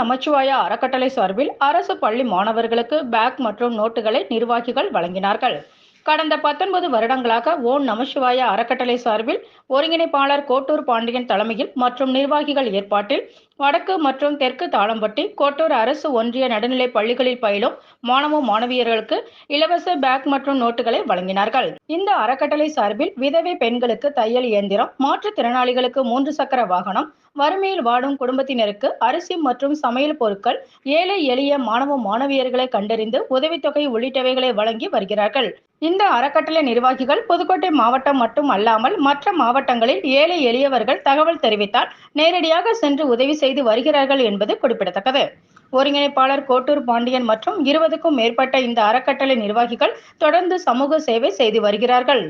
நமச்சிவாயா அறக்கட்டளை சார்பில் அரசு பள்ளி மாணவர்களுக்கு பேக் மற்றும் நோட்டுகளை நிர்வாகிகள் வழங்கினார்கள். கடந்த பத்தொன்பது வருடங்களாக ஓம் நமசிவாய அறக்கட்டளை சார்பில் ஒருங்கிணைப்பாளர் கோட்டூர் பாண்டியன் தலைமையில் மற்றும் நிர்வாகிகள் ஏற்பாட்டில் வடக்கு மற்றும் தெற்கு தாளம்பட்டி கோட்டூர் அரசு ஒன்றிய நடுநிலை பள்ளிகளில் பயிலும் மாணவ மாணவியர்களுக்கு இலவச பேக் மற்றும் நோட்டுகளை வழங்கினார்கள். இந்த அறக்கட்டளை சார்பில் விதவை பெண்களுக்கு தையல் இயந்திரம் மாற்றுத்திறனாளிகளுக்கு மூன்று சக்கர வாகனம் வறுமையில் வாடும் குடும்பத்தினருக்கு அரிசி மற்றும் சமையல் பொருட்கள் ஏழை எளிய மாணவ மாணவியர்களை கண்டறிந்து உதவித்தொகை உள்ளிட்டவைகளை வழங்கி வருகிறார்கள். இந்த அறக்கட்டளை நிர்வாகிகள் புதுக்கோட்டை மாவட்டம் மட்டும் அல்லாமல் மற்ற மாவட்டங்களில் ஏழை எளியவர்கள் தகவல் தெரிவித்தால் நேரடியாக சென்று உதவி செய்து வருகிறார்கள் என்பது குறிப்பிடத்தக்கது. ஒருங்கிணைப்பாளர் கோட்டூர் பாண்டியன் மற்றும் இருபதுக்கும் மேற்பட்ட இந்த அறக்கட்டளை நிர்வாகிகள் தொடர்ந்து சமூக சேவை செய்து வருகிறார்கள்.